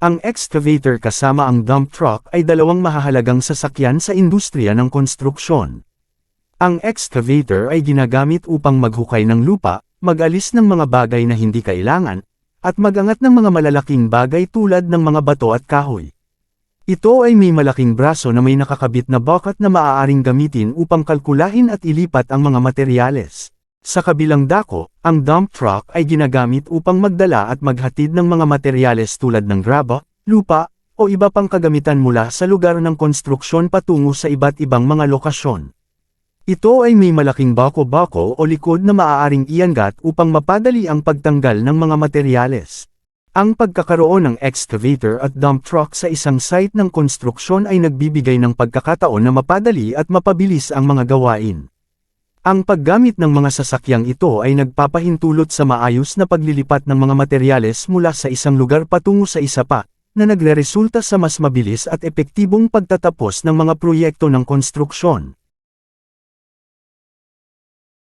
Ang excavator kasama ang dump truck ay dalawang mahahalagang sasakyan sa industriya ng konstruksyon. Ang excavator ay ginagamit upang maghukay ng lupa, mag-alis ng mga bagay na hindi kailangan, at magangat ng mga malalaking bagay tulad ng mga bato at kahoy. Ito ay may malaking braso na may nakakabit na bucket na maaaring gamitin upang kalkulahin at ilipat ang mga materyales. Sa kabilang dako, ang dump truck ay ginagamit upang magdala at maghatid ng mga materyales tulad ng graba, lupa, o iba pang kagamitan mula sa lugar ng konstruksyon patungo sa iba't ibang mga lokasyon. Ito ay may malaking bako-bako o likod na maaaring iangat upang mapadali ang pagtanggal ng mga materyales. Ang pagkakaroon ng excavator at dump truck sa isang site ng konstruksyon ay nagbibigay ng pagkakataon na mapadali at mapabilis ang mga gawain. Ang paggamit ng mga sasakyang ito ay nagpapahintulot sa maayos na paglilipat ng mga materyales mula sa isang lugar patungo sa isa pa, na nagreresulta sa mas mabilis at epektibong pagtatapos ng mga proyekto ng konstruksyon.